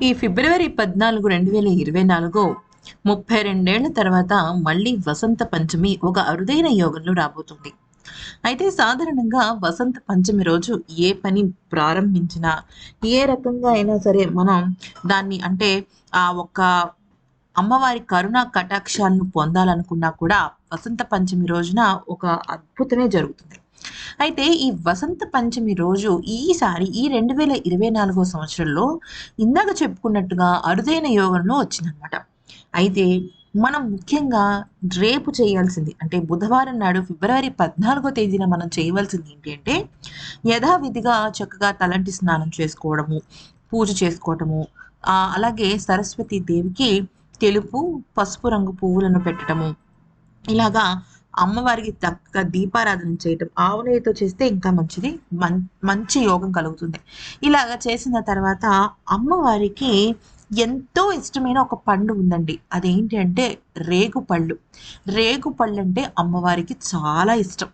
ఈ ఫిబ్రవరి పద్నాలుగు రెండు వేల ఇరవై నాలుగు ముప్పై రెండేళ్ళ తర్వాత మళ్ళీ వసంత పంచమి ఒక అరుదైన యోగంలో రాబోతుంది. అయితే సాధారణంగా వసంత పంచమి రోజు ఏ పని ప్రారంభించినా ఏ రకంగా అయినా సరే మనం దాన్ని అంటే ఆ ఒక్క అమ్మవారి కరుణ కటాక్షాలను పొందాలనుకున్నా కూడా వసంత పంచమి రోజున ఒక అద్భుతమే జరుగుతుంది. అయితే ఈ వసంత పంచమి రోజు ఈసారి ఈ రెండు వేల ఇరవై నాలుగో సంవత్సరంలో ఇందాక చెప్పుకున్నట్టుగా అరుదైన యోగంలో వచ్చిందనమాట అయితే మనం ముఖ్యంగా రేపు చేయాల్సింది అంటే బుధవారం నాడు ఫిబ్రవరి పద్నాలుగో తేదీన మనం చేయవలసింది ఏంటి అంటే యథావిధిగా చక్కగా తలంటి స్నానం చేసుకోవడము పూజ చేసుకోవటము అలాగే సరస్వతి దేవికి తెలుపు పసుపు రంగు పువ్వులను పెట్టడము ఇలాగా అమ్మవారికి చక్కగా దీపారాధన చేయటం ఆవునేయతో చేస్తే ఇంకా మంచిది మంచి యోగం కలుగుతుంది. ఇలాగ చేసిన తర్వాత అమ్మవారికి ఎంతో ఇష్టమైన ఒక పండు ఉందండి. అదేంటి అంటే రేగు పళ్ళు. రేగు పళ్ళు అంటే అమ్మవారికి చాలా ఇష్టం.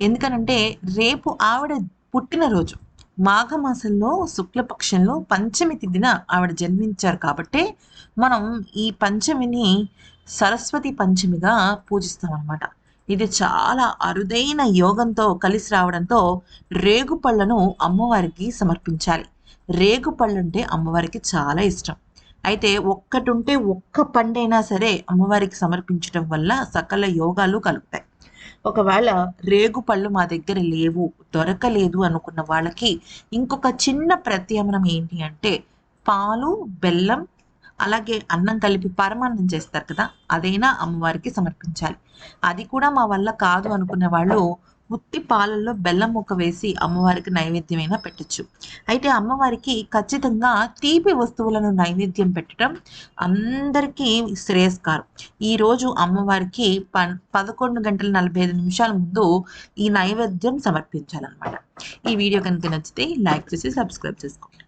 ఎందుకనంటే రేపు ఆవిడ పుట్టినరోజు మాఘమాసంలో శుక్లపక్షంలో పంచమి తిథిన ఆవిడ జన్మించారు కాబట్టి మనం ఈ పంచమిని సరస్వతి పంచమిగా పూజిస్తాం అనమాట ఇది చాలా అరుదైన యోగంతో కలిసి రావడంతో రేగుపళ్ళను అమ్మవారికి సమర్పించాలి. రేగుపళ్ళు అంటే అమ్మవారికి చాలా ఇష్టం. అయితే ఒక్కటుంటే ఒక్క పండైనా సరే అమ్మవారికి సమర్పించడం వల్ల సకల యోగాలు కలుగుతాయి. ఒకవేళ రేగు పళ్ళు మా దగ్గర లేవు దొరకలేదు అనుకున్న వాళ్ళకి ఇంకొక చిన్న ప్రత్యామ్నం ఏంటి అంటే పాలు బెల్లం అలాగే అన్నం కలిపి పరమాన్నం చేస్తారు కదా అదైనా అమ్మవారికి సమర్పించాలి. అది కూడా మా వల్ల కాదు అనుకునే వాళ్ళు ఉత్తి పాలల్లో బెల్లం ముక్క వేసి అమ్మవారికి నైవేద్యమైనా పెట్టచ్చు. అయితే అమ్మవారికి ఖచ్చితంగా తీపి వస్తువులను నైవేద్యం పెట్టడం అందరికీ శ్రేయస్కారం. ఈరోజు అమ్మవారికి ప పదకొండు గంటల నలభై ఐదు నిమిషాల ముందు ఈ నైవేద్యం సమర్పించాలన్నమాట. ఈ వీడియో కనుక నచ్చితే లైక్ చేసి సబ్స్క్రైబ్ చేసుకోండి.